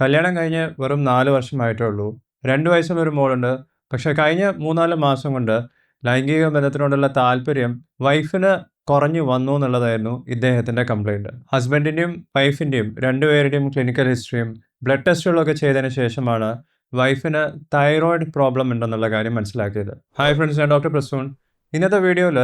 കല്യാണം കഴിഞ്ഞ് വെറും നാല് വർഷമായിട്ടേ ഉള്ളൂ രണ്ട് വയസ്സുള്ള ഒരു മോളുണ്ട്. പക്ഷേ കഴിഞ്ഞ മൂന്നാൽ മാസം കൊണ്ട് ലൈംഗിക ബന്ധത്തിനോടുള്ള താല്പര്യം വൈഫിന് കുറഞ്ഞു വന്നു എന്നുള്ളതായിരുന്നു ഇദ്ദേഹത്തിന്റെ കംപ്ലൈന്റ് ഹസ്ബൻഡിന്റെയും വൈഫിന്റെയും രണ്ടുപേരുടെയും ക്ലിനിക്കൽ ഹിസ്റ്ററിയും ബ്ലഡ് ടെസ്റ്റുകളൊക്കെ ചെയ്തതിന് ശേഷമാണ് വൈഫിന് തൈറോയിഡ് പ്രോബ്ലം ഉണ്ടെന്നുള്ള കാര്യം മനസ്സിലാക്കിയത്. ഹായ് ഫ്രണ്ട്സ് ഞാൻ ഡോക്ടർ പ്രസൂൺ. ഇന്നത്തെ വീഡിയോയിൽ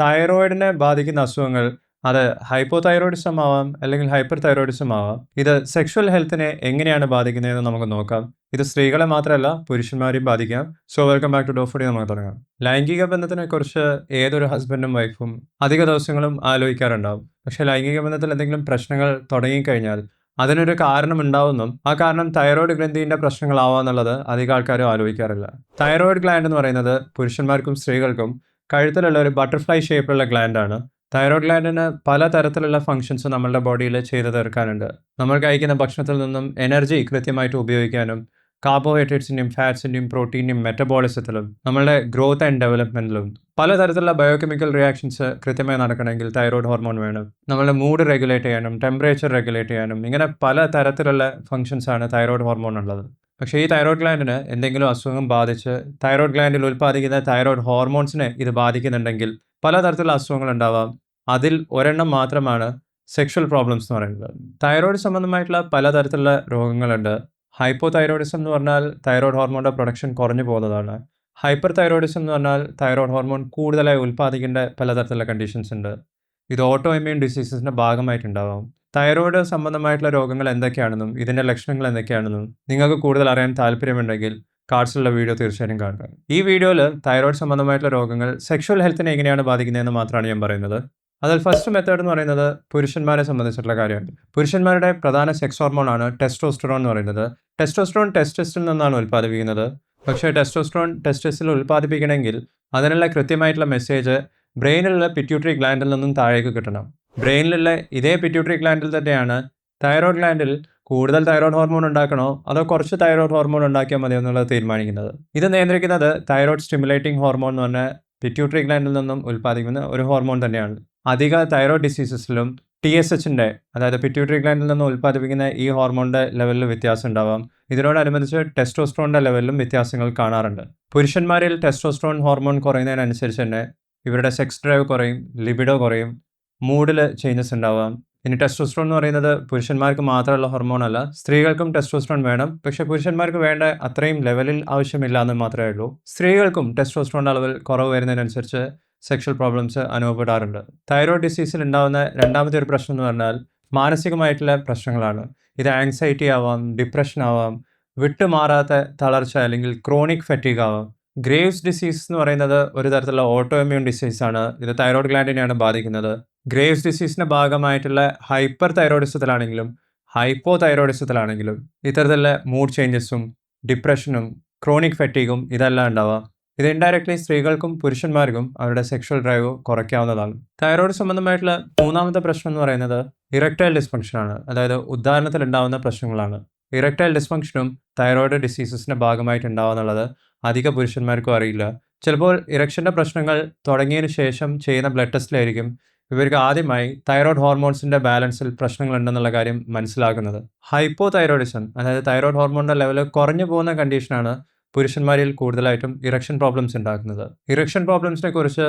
തൈറോയിഡിനെ ബാധിക്കുന്ന അസുഖങ്ങൾ അത് ഹൈപ്പോ തൈറോയിഡിസം ആവാം അല്ലെങ്കിൽ ഹൈപ്പർ തൈറോയിഡിസം ആവാം ഇത് സെക്ഷൽ ഹെൽത്തിനെ എങ്ങനെയാണ് ബാധിക്കുന്നതെന്ന് നമുക്ക് നോക്കാം. ഇത് സ്ത്രീകളെ മാത്രമല്ല പുരുഷന്മാരെയും ബാധിക്കാം. സോ വെൽക്കം ബാക്ക് ടു ഡോഫുഡി നമുക്ക് തുടങ്ങാം. ലൈംഗിക ബന്ധത്തിനെ കുറിച്ച് ഏതൊരു ഹസ്ബൻഡും വൈഫും അധിക ദിവസങ്ങളും ആലോചിക്കാറുണ്ടാവും. പക്ഷേ ലൈംഗിക ബന്ധത്തിൽ എന്തെങ്കിലും പ്രശ്നങ്ങൾ തുടങ്ങിക്കഴിഞ്ഞാൽ അതിനൊരു കാരണം ഉണ്ടാവുന്നും ആ കാരണം തൈറോയ്ഡ് ഗ്രന്ഥിന്റെ പ്രശ്നങ്ങളാവാന്നുള്ളത് അധികം ആൾക്കാരും ആലോചിക്കാറില്ല. തൈറോയ്ഡ് ഗ്ലാൻഡ് എന്ന് പറയുന്നത് പുരുഷന്മാർക്കും സ്ത്രീകൾക്കും കഴുത്തിലുള്ള ഒരു ബട്ടർഫ്ലൈ ഷേപ്പിലുള്ള ഗ്ലാൻഡാണ് തൈറോയ്ഡ് ഗ്ലാൻഡിന് പല തരത്തിലുള്ള ഫങ്ഷൻസ് നമ്മളുടെ ബോഡിയിൽ ചെയ്തു തീർക്കാനുണ്ട്. നമ്മൾ കഴിക്കുന്ന ഭക്ഷണത്തിൽ നിന്നും എനർജി കൃത്യമായിട്ട് ഉപയോഗിക്കാനും കാർബോഹൈഡ്രേറ്റ്സിന്റെയും ഫാറ്റ്സിന്റെയും പ്രോട്ടീന്റെയും മെറ്റബോളിസത്തിലും നമ്മളുടെ ഗ്രോത്ത് ആൻഡ് ഡെവലപ്മെന്റിലും പലതരത്തിലുള്ള ബയോകെമിക്കൽ റിയാക്ഷൻസ് കൃത്യമായി നടക്കണമെങ്കിൽ തൈറോയ്ഡ് ഹോർമോൺ വേണം. നമ്മളുടെ മൂഡ് റെഗുലേറ്റ് ചെയ്യാനും ടെമ്പറേച്ചർ റെഗുലേറ്റ് ചെയ്യാനും ഇങ്ങനെ പല തരത്തിലുള്ള ഫങ്ഷൻസാണ് തൈറോയ്ഡ് ഹോർമോൺ ഉള്ളത്. പക്ഷേ ഈ തൈറോയ്ഡ് ഗ്ലാൻഡിന് എന്തെങ്കിലും അസുഖം ബാധിച്ച് തൈറോയ്ഡ് ഗ്ലാൻഡിൽ ഉൽപ്പാദിക്കുന്ന തൈറോയ്ഡ് ഹോർമോൺസിനെ ഇത് ബാധിക്കുന്നുണ്ടെങ്കിൽ പലതരത്തിലുള്ള അസുഖങ്ങൾ ഉണ്ടാവാം. അതിൽ ഒരെണ്ണം മാത്രമാണ് സെക്ഷൽ പ്രോബ്ലംസ് എന്ന് പറയുന്നത്. തൈറോയിഡ് സംബന്ധമായിട്ടുള്ള പലതരത്തിലുള്ള രോഗങ്ങളുണ്ട്. ഹൈപ്പോ തൈറോയിഡിസം എന്ന് പറഞ്ഞാൽ തൈറോയ്ഡ് ഹോർമോണിന്റെ പ്രൊഡക്ഷൻ കുറഞ്ഞു പോകുന്നതാണ്. ഹൈപ്പർ തൈറോയിഡിസം എന്ന് പറഞ്ഞാൽ തൈറോയ്ഡ് ഹോർമോൺ കൂടുതലായി ഉൽപ്പാദിക്കേണ്ട പലതരത്തിലുള്ള കണ്ടീഷൻസ് ഉണ്ട്. ഇത് ഓട്ടോ ഇമ്മ്യൂൺ ഡിസീസസിന്റെ ഭാഗമായിട്ടുണ്ടാവാം. തൈറോയ്ഡ് സംബന്ധമായിട്ടുള്ള രോഗങ്ങൾ എന്തൊക്കെയാണെന്നും ഇതിന്റെ ലക്ഷണങ്ങൾ എന്തൊക്കെയാണെന്നും നിങ്ങൾക്ക് കൂടുതൽ അറിയാൻ താല്പര്യമുണ്ടെങ്കിൽ കാർഡ്സിലുള്ള വീഡിയോ തീർച്ചയായും കാണുക. ഈ വീഡിയോയിൽ തൈറോയ്ഡ് സംബന്ധമായിട്ടുള്ള രോഗങ്ങൾ സെക്ഷൽ ഹെൽത്തിനെ എങ്ങനെയാണ് ബാധിക്കുന്നതെന്ന് മാത്രമാണ് ഞാൻ പറയുന്നത്. അതിൽ ഫസ്റ്റ് മെത്തേഡ് എന്ന് പറയുന്നത് പുരുഷന്മാരെ സംബന്ധിച്ചിട്ടുള്ള കാര്യമാണ്. പുരുഷന്മാരുടെ പ്രധാന സെക്സ് ഹോർമോൺ ആണ് ടെസ്റ്റോസ്ട്രോൺ എന്ന് പറയുന്നത്. ടെസ്റ്റോസ്ട്രോൺ ടെസ്റ്റസിൽ നിന്നാണ് ഉൽപ്പാദിപ്പിക്കുന്നത്. പക്ഷേ ടെസ്റ്റോസ്ട്രോൺ ടെസ്റ്റസിൽ ഉൽപ്പാദിപ്പിക്കണമെങ്കിൽ അതിനുള്ള കൃത്യമായിട്ടുള്ള മെസ്സേജ് ബ്രെയിനിലുള്ള പിറ്റ്യൂട്ടറി ഗ്ലാൻഡിൽ നിന്നും താഴേക്ക് കിട്ടണം. ബ്രെയിനിലുള്ള ഇതേ പിറ്റ്യൂട്ടറി ഗ്ലാൻഡിൽ തന്നെയാണ് തൈറോയ്ഡ് ഗ്ലാൻഡിൽ കൂടുതൽ തൈറോയ്ഡ് ഹോർമോൺ ഉണ്ടാക്കണോ അതോ കുറച്ച് തൈറോയ്ഡ് ഹോർമോൺ ഉണ്ടാക്കിയാൽ മതിയോ എന്നുള്ളത് തീരുമാനിക്കുന്നത്. ഇത് നിയന്ത്രിക്കുന്നത് തൈറോയ്ഡ് സ്റ്റിമുലേറ്റിംഗ് ഹോർമോൺ എന്ന് പറഞ്ഞ പിറ്റ്യൂട്ടറി ഗ്ലാൻഡിൽ നിന്നും ഉൽപ്പാദിക്കുന്ന ഒരു ഹോർമോൺ തന്നെയാണ്. അധിക തൈറോയ്ഡ് ഡിസീസസിലും ടി എസ് എച്ചിന്റെ അതായത് പിറ്റ്യൂട്ടറി ഗ്ലാൻഡിൽ നിന്ന് ഉൽപ്പാദിപ്പിക്കുന്ന ഈ ഹോർമോണിന്റെ ലെവലിൽ വ്യത്യാസം ഉണ്ടാവാം ഇതിനോടനുബന്ധിച്ച് ടെസ്റ്റോസ്ട്രോണിന്റെ ലെവലിലും വ്യത്യാസങ്ങൾ കാണാറുണ്ട്. പുരുഷന്മാരിൽ ടെസ്റ്റോസ്ട്രോൺ ഹോർമോൺ കുറയുന്നതിനനുസരിച്ച് തന്നെ ഇവരുടെ സെക്സ് ഡ്രൈവ് കുറയും ലിബിഡോ കുറയും മൂഡിൽ ചേഞ്ചസ് ഉണ്ടാവാം. ഇനി ടെസ്റ്റോസ്ട്രോൺ എന്ന് പറയുന്നത് പുരുഷന്മാർക്ക് മാത്രമുള്ള ഹോർമോൺ അല്ല. സ്ത്രീകൾക്കും ടെസ്റ്റോസ്ട്രോൺ വേണം. പക്ഷേ പുരുഷന്മാർക്ക് വേണ്ട അത്രയും ലെവലിൽ ആവശ്യമില്ല എന്ന് മാത്രമേ ഉള്ളൂ. സ്ത്രീകൾക്കും ടെസ്റ്റോസ്ട്രോണിന്റെ അളവിൽ കുറവ് വരുന്നതിനനുസരിച്ച് സെക്ഷൽ പ്രോബ്ലംസ് അനുഭവപ്പെടാറുണ്ട്. തൈറോയ്ഡ് ഡിസീസിൽ ഉണ്ടാകുന്ന രണ്ടാമത്തെ ഒരു പ്രശ്നം എന്ന് പറഞ്ഞാൽ മാനസികമായിട്ടുള്ള പ്രശ്നങ്ങളാണ്. ഇത് ആങ്സൈറ്റി ആവാം ഡിപ്രഷൻ ആവാം വിട്ടുമാറാത്ത തളർച്ച അല്ലെങ്കിൽ ക്രോണിക് ഫെറ്റീഗ് ആവാം. ഗ്രേവ്സ് ഡിസീസ് എന്ന് പറയുന്നത് ഒരു തരത്തിലുള്ള ഓട്ടോ ഡിസീസാണ് ഇത് തൈറോയ്ഡ് ഗ്ലാൻഡിനെയാണ് ബാധിക്കുന്നത്. ഗ്രേവ്സ് ഡിസീസിന്റെ ഭാഗമായിട്ടുള്ള ഹൈപ്പർ തൈറോയിഡിസത്തിലാണെങ്കിലും ഹൈപ്പോ തൈറോയിഡിസത്തിലാണെങ്കിലും ഇത്തരത്തിലുള്ള മൂഡ് ചേഞ്ചസും ഡിപ്രഷനും ക്രോണിക് ഫെറ്റീഗും ഇതെല്ലാം ഉണ്ടാവുക ഇത് ഇൻഡയറക്ട്ലി സ്ത്രീകൾക്കും പുരുഷന്മാർക്കും അവരുടെ സെക്ഷൽ ഡ്രൈവ് കുറയ്ക്കാവുന്നതാണ്. തൈറോയ്ഡ് സംബന്ധമായിട്ടുള്ള മൂന്നാമത്തെ പ്രശ്നം എന്ന് പറയുന്നത് ഇറക്ടൈൽ ഡിസ്ഫങ്ഷനാണ് അതായത് ഉദാഹരണത്തിൽ ഉണ്ടാകുന്ന പ്രശ്നങ്ങളാണ്. ഇറക്ടൈൽ ഡിസ്ഫങ്ഷനും തൈറോയ്ഡ് ഡിസീസസിന്റെ ഭാഗമായിട്ട് ഉണ്ടാവുന്നുള്ളത് അധിക പുരുഷന്മാർക്കും അറിയില്ല. ചിലപ്പോൾ ഇറക്ഷന്റെ പ്രശ്നങ്ങൾ തുടങ്ങിയതിന് ശേഷം ചെയ്യുന്ന ബ്ലഡ് ടെസ്റ്റിലായിരിക്കും ഇവർക്ക് ആദ്യമായി തൈറോയ്ഡ് ഹോർമോൺസിന്റെ ബാലൻസിൽ പ്രശ്നങ്ങളുണ്ടെന്നുള്ള കാര്യം മനസ്സിലാക്കുന്നത് ഹൈപ്പോ തൈറോയിഡിസം അതായത് തൈറോയ്ഡ് ഹോർമോണിന്റെ ലെവൽ കുറഞ്ഞു പോകുന്ന കണ്ടീഷനാണ് പുരുഷന്മാരിൽ കൂടുതലായിട്ടും ഇറക്ഷൻ പ്രോബ്ലംസ് ഉണ്ടാക്കുന്നത്. ഇറക്ഷൻ പ്രോബ്ലംസിനെ കുറിച്ച്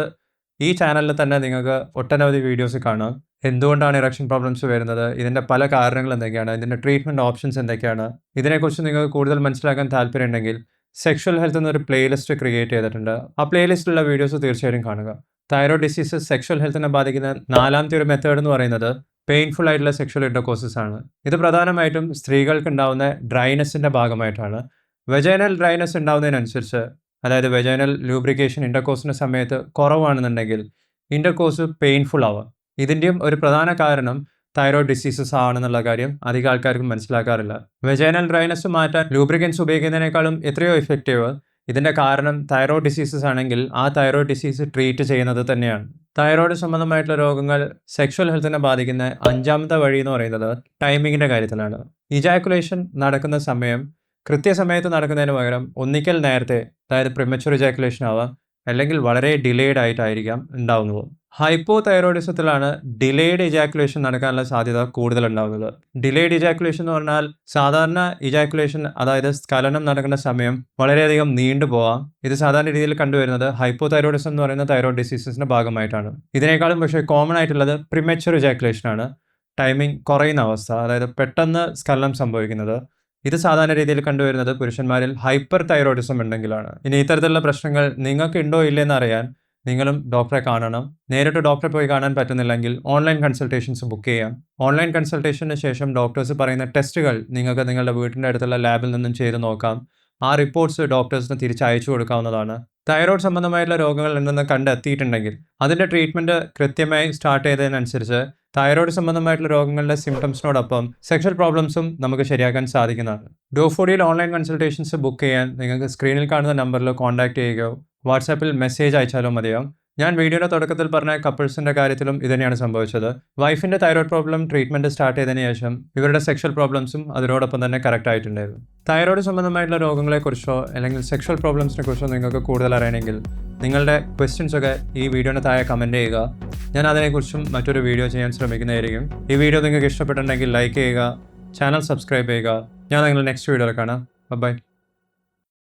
ഈ ചാനലിൽ തന്നെ നിങ്ങൾക്ക് ഒട്ടനവധി വീഡിയോസ് കാണാം. എന്തുകൊണ്ടാണ് ഇറക്ഷൻ പ്രോബ്ലംസ് വരുന്നത്? ഇതിന്റെ പല കാരണങ്ങൾ എന്തൊക്കെയാണ്? ഇതിന്റെ ട്രീറ്റ്മെന്റ് ഓപ്ഷൻസ് എന്തൊക്കെയാണ്? ഇതിനെക്കുറിച്ച് നിങ്ങൾക്ക് കൂടുതൽ മനസ്സിലാക്കാൻ താല്പര്യമുണ്ടെങ്കിൽ സെക്ഷൽ ഹെൽത്ത് എന്നൊരു പ്ലേലിസ്റ്റ് ക്രിയേറ്റ് ചെയ്തിട്ടുണ്ട്. ആ പ്ലേലിസ്റ്റിലുള്ള വീഡിയോസ് തീർച്ചയായും കാണുക. തൈറോയ്ഡ് ഡിസീസസ് സെക്ഷൽ ഹെൽത്തിനെ ബാധിക്കുന്ന നാലാമത്തെ ഒരു മെത്തേഡ് എന്ന് പറയുന്നത് പെയിൻഫുൾ ആയിട്ടുള്ള സെക്ഷൽ ഇൻഡോകോസസ് ആണ്. ഇത് പ്രധാനമായിട്ടും സ്ത്രീകൾക്ക് ഉണ്ടാവുന്ന ഡ്രൈനെസ്സിന്റെ ഭാഗമായിട്ടാണ്. വെജൈനൽ ഡ്രൈനസ് ഉണ്ടാവുന്നതിനനുസരിച്ച് അതായത് വെജൈനൽ ലൂബ്രിക്കേഷൻ ഇന്റർകോഴ്സിന്റെ സമയത്ത് കുറവാണെന്നുണ്ടെങ്കിൽ ഇന്റർകോഴ്സ് പെയിൻഫുൾ ആവാം. ഇതിന്റെയും ഒരു പ്രധാന കാരണം തൈറോയ്ഡ് ഡിസീസസ് ആണെന്നുള്ള കാര്യം അധികം ആൾക്കാർക്കും മനസ്സിലാക്കാറില്ല. വെജൈനൽ ഡ്രൈനസ് മാറ്റാൻ ലൂബ്രിക്കൻസ് ഉപയോഗിക്കുന്നതിനേക്കാളും എത്രയോ ഇഫക്റ്റീവ് ഇതിന്റെ കാരണം തൈറോയ്ഡ് ഡിസീസസ് ആണെങ്കിൽ ആ തൈറോയ്ഡ് ഡിസീസ് ട്രീറ്റ് ചെയ്യുന്നത് തന്നെയാണ്. തൈറോയ്ഡ് സംബന്ധമായിട്ടുള്ള രോഗങ്ങൾ സെക്ഷൽ ഹെൽത്തിനെ ബാധിക്കുന്ന അഞ്ചാമത്തെ വഴി എന്ന് പറയുന്നത് ടൈമിങ്ങിന്റെ കാര്യത്തിലാണ്. ഇജാക്കുലേഷൻ നടക്കുന്ന സമയം കൃത്യസമയത്ത് നടക്കുന്നതിന് പകരം ഒന്നിക്കൽ നേരത്തെ അതായത് പ്രിമച്ചുർ ഇജാക്കുലേഷൻ ആവാം അല്ലെങ്കിൽ വളരെ ഡിലേഡ് ആയിട്ടായിരിക്കാം ഉണ്ടാവുന്നത്. ഹൈപ്പോ തൈറോയിഡിസത്തിലാണ് ഡിലേഡ് ഇജാക്കുലേഷൻ നടക്കാനുള്ള സാധ്യത കൂടുതൽ ഉണ്ടാകുന്നത് ഡിലേഡ് ഇജാക്കുലേഷൻ എന്ന് പറഞ്ഞാൽ സാധാരണ ഇജാക്കുലേഷൻ അതായത് സ്ഖലനം നടക്കുന്ന സമയം വളരെയധികം നീണ്ടു പോവാം. ഇത് സാധാരണ രീതിയിൽ കണ്ടുവരുന്നത് ഹൈപ്പോ തൈറോയിഡിസം എന്ന് പറയുന്ന തൈറോയിഡ് ഡിസീസസിന്റെ ഭാഗമായിട്ടാണ്. ഇതിനേക്കാളും പക്ഷേ കോമൺ ആയിട്ടുള്ളത് പ്രിമച്ചുർ ഇജാക്കുലേഷൻ ആണ്. ടൈമിംഗ് കുറയുന്ന അവസ്ഥ അതായത് പെട്ടെന്ന് സ്ഖലനം സംഭവിക്കുന്നത്. ഇത് സാധാരണ രീതിയിൽ കണ്ടുവരുന്നത് പുരുഷന്മാരിൽ ഹൈപ്പർ തൈറോയിഡിസം ഉണ്ടെങ്കിലാണ്. ഇനി ഇത്തരത്തിലുള്ള പ്രശ്നങ്ങൾ നിങ്ങൾക്ക് ഉണ്ടോ ഇല്ലെന്ന് അറിയാൻ നിങ്ങളും ഡോക്ടറെ കാണണം. നേരിട്ട് ഡോക്ടറെ പോയി കാണാൻ പറ്റുന്നില്ലെങ്കിൽ ഓൺലൈൻ കൺസൾട്ടേഷൻസ് ബുക്ക് ചെയ്യാം. ഓൺലൈൻ കൺസൾട്ടേഷന് ശേഷം ഡോക്ടേഴ്സ് പറയുന്ന ടെസ്റ്റുകൾ നിങ്ങൾക്ക് നിങ്ങളുടെ വീട്ടിന്റെ അടുത്തുള്ള ലാബിൽ നിന്നും ചെയ്ത് നോക്കാം. ആ റിപ്പോർട്ട്സ് ഡോക്ടേഴ്സിന് തിരിച്ചയച്ചു കൊടുക്കാവുന്നതാണ്. തൈറോയ്ഡ് സംബന്ധമായിട്ടുള്ള രോഗങ്ങൾ ഉണ്ടെന്ന് കണ്ടെത്തിയിട്ടുണ്ടെങ്കിൽ അതിന്റെ ട്രീറ്റ്മെന്റ് കൃത്യമായി സ്റ്റാർട്ട് ചെയ്തതിനനുസരിച്ച് തൈറോയ്ഡ് സംബന്ധമായിട്ടുള്ള രോഗങ്ങളുടെ സിംറ്റംസിനോടൊപ്പം സെക്ഷൽ പ്രോബ്ലംസും നമുക്ക് ശരിയാക്കാൻ സാധിക്കുന്നതാണ്. ഡോഫോഡിയിൽ ഓൺലൈൻ കൺസൾട്ടേഷൻസ് ബുക്ക് ചെയ്യാൻ നിങ്ങൾക്ക് സ്ക്രീനിൽ കാണുന്ന നമ്പറിൽ കോൺടാക്ട് ചെയ്യുകയോ വാട്സാപ്പിൽ മെസ്സേജ് അയച്ചാലോ മതിയാവും. ഞാൻ വീഡിയോയുടെ തുടക്കത്തിൽ പറഞ്ഞ കപ്പിൾസിന്റെ കാര്യത്തിലും ഇതുതന്നെയാണ് സംഭവിച്ചത്. വൈഫിന്റെ തൈറോയ്ഡ് പ്രോബ്ലം ട്രീറ്റ്മെന്റ് സ്റ്റാർട്ട് ചെയ്തതിനു ശേഷം ഇവരുടെ സെക്ഷൽ പ്രോബ്ലംസും അതിനോടൊപ്പം തന്നെ കറക്റ്റ് ആയിട്ടുണ്ടായിരുന്നു. തൈറോയ്ഡ് സംബന്ധമായിട്ടുള്ള രോഗങ്ങളെക്കുറിച്ചോ അല്ലെങ്കിൽ സെക്ഷൽ പ്രോബ്ലംസിനെ കുറിച്ചോ നിങ്ങൾക്ക് കൂടുതൽ അറിയണമെങ്കിൽ നിങ്ങളുടെ ക്വസ്റ്റ്യൻസ് ഒക്കെ ഈ വീഡിയോയുടെ താഴെ കമന്റ് ചെയ്യുക. ഞാൻ അതിനെക്കുറിച്ചും മറ്റൊരു വീഡിയോ ചെയ്യാൻ ശ്രമിക്കുന്നതായിരിക്കും. ഈ വീഡിയോ നിങ്ങൾക്ക് ഇഷ്ടപ്പെട്ടിട്ടുണ്ടെങ്കിൽ ലൈക്ക് ചെയ്യുക ചാനൽ സബ്സ്ക്രൈബ് ചെയ്യുക. ഞാൻ നിങ്ങളുടെ നെക്സ്റ്റ് വീഡിയോയിൽ കാണാം. ബൈ